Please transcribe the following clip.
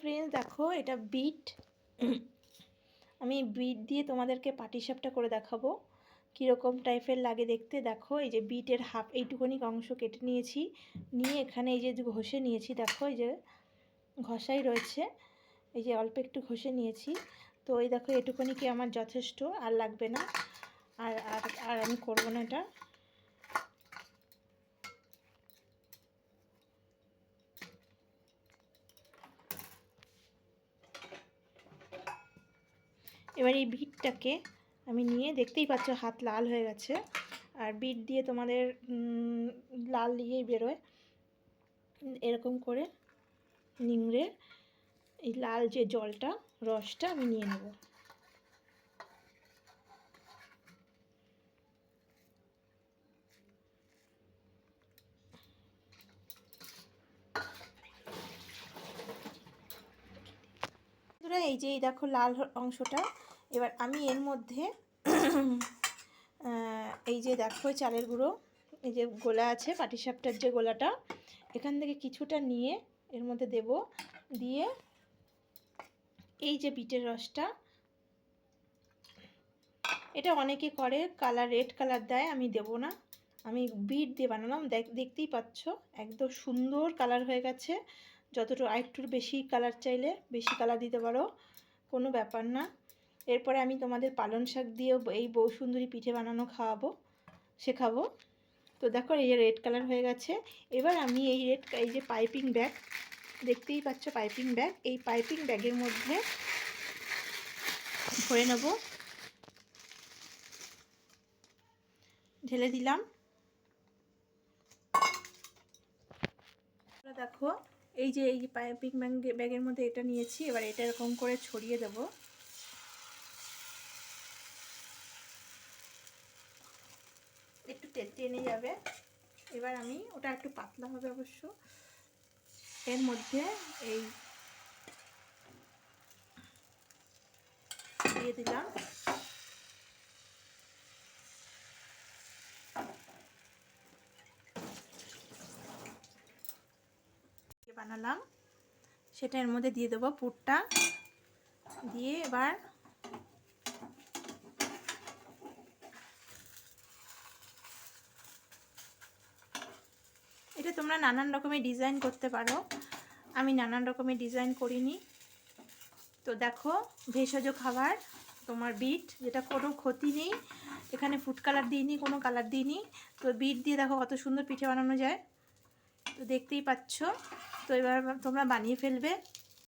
Friends দেখো, এটা bit আমি বিট দিয়ে তোমাদেরকে পাটিসাপটা করে দেখাবো। কীরকম টাইপের লাগে দেখতে। দেখো, এই যে বিটের হাফ এইটুকুনি অংশ কেটে নিয়েছি। নিয়ে এখানে এই যে ঘষে নিয়েছি। দেখো, এই যে ঘষাই রয়েছে। এই যে অল্প একটু ঘষে নিয়েছি। তো এই দেখো, এটুকুনি কি আমার যথেষ্ট? আর লাগবে না। আর আর আর আমি করব না এটা। এবার এই বিটটাকে আমি নিয়ে দেখতেই পাচ্ছ হাত লাল হয়ে গেছে। আর বিট দিয়ে তোমাদের লাল দিয়েই বেরোয়। এরকম করে নিংড়ে এই লাল যে জলটা, রসটা আমি নিয়ে নেব। এই যে এই দেখো লাল অংশটা। এবার আমি এর মধ্যে এই যে দেখো চালের গুঁড়ো, এই যে গোলা আছে, পাটিসাপটার যে গোলাটা, এখান থেকে কিছুটা নিয়ে এর মধ্যে দেব, দিয়ে এই যে বিটের রসটা, এটা অনেকে করে, কালার রেড কালার দেয়, আমি দেব না। আমি বিট দিয়ে বানালাম, দেখ- দেখতেই পাচ্ছ, একদম সুন্দর কালার হয়ে গেছে। যতটুকু আরেকটু বেশি কালার চাইলে বেশি কালার দিতে পারো, কোনো ব্যাপার না। এরপরে আমি তোমাদের পালং শাক দিয়েও এই বউ সুন্দরী পিঠে বানানো খাওয়াবো, শেখাবো। তো দেখো, এই যে রেড কালার হয়ে গেছে। এবার আমি এই রেড এই যে পাইপিং ব্যাগ দেখতেই পাচ্ছ পাইপিং ব্যাগ এই পাইপিং ব্যাগের মধ্যে ভরে নেব। ঢেলে দিলাম। দেখো, এই যে, এই পাইপিং ব্যাগ ব্যাগের মধ্যে এটা নিয়েছি। এবার এটা এরকম করে ছড়িয়ে দেব একটু টে- টেনে যাবে। এবার আমি, ওটা একটু পাতলা হবে অবশ্য। এর মধ্যে এই দিয়ে দিলাম। বানালাম। সেটা এর মধ্যে দিয়ে দেবো পুরটা। দিয়ে এবার এটা তোমরা নানান রকমের ডিজাইন করতে পারো। আমি নানান রকমের ডিজাইন করিনি। তো দেখো, ভেষজ খাবার, তোমার বিট যেটা কোনো ক্ষতি নেই। এখানে ফুড কালার দিইনি, কোনো কালার দিইনি। তো বিট দিয়ে দেখো কত সুন্দর পিঠে বানানো যায়। তো দেখতেই পাচ্ছ। তো এবার তোমরা বানিয়ে ফেলবে।